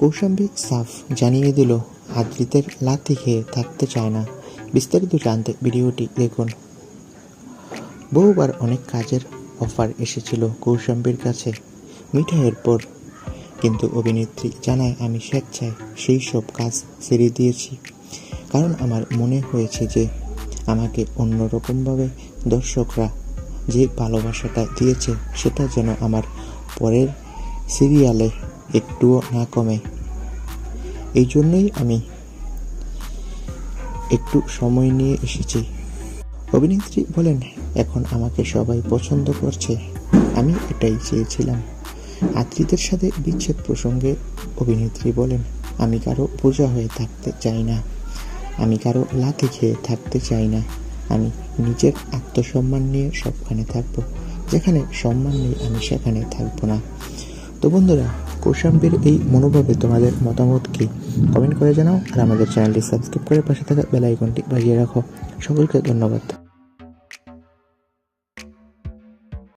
কৌশাম্বী সাফ জানিয়ে দিল আদ্রিতের লাথি খেয়ে থাকতে চায় না। বিস্তারিত জানতে ভিডিওটি দেখুন। বহুবার অনেক কাজের অফার এসেছিল কৌশাম্বীর কাছে, মিঠাইয়ের পর। কিন্তু অভিনেত্রী জানায়, আমি স্বেচ্ছায় সেই সব কাজ ছেড়ে দিয়েছি। কারণ আমার মনে হয়েছে যে আমাকে অন্যরকমভাবে দর্শকরা যে ভালোবাসাটা দিয়েছে, সেটা যেন আমার পরের সিরিয়ালে একটুও না কমে। এই জন্যই আমি একটু সময় নিয়ে এসেছি। অভিনেত্রী বলেন, এখন আমাকে সবাই পছন্দ করছে। আমি এটাই চেয়েছিলাম। আত্মীয়দের সাথে বিচ্ছেদ প্রসঙ্গে অভিনেত্রী বলেন, আমি কারও বোঝা হয়ে থাকতে চাই না। আমি কারও লাথি খেয়ে থাকতে চাই না। আমি নিজের আত্মসম্মান নিয়ে সবখানে থাকব। যেখানে সম্মান নেই আমি সেখানে থাকব না। তো বন্ধুরা কৌশাম্বীর এই মনোভাবে তোমাদের মতামত কি? কমেন্ট করে জানাও আর আমাদের চ্যানেলটি সাবস্ক্রাইব করে পাশে থাকা বেল আইকনটি বাজিয়ে রাখো। সকলকে ধন্যবাদ।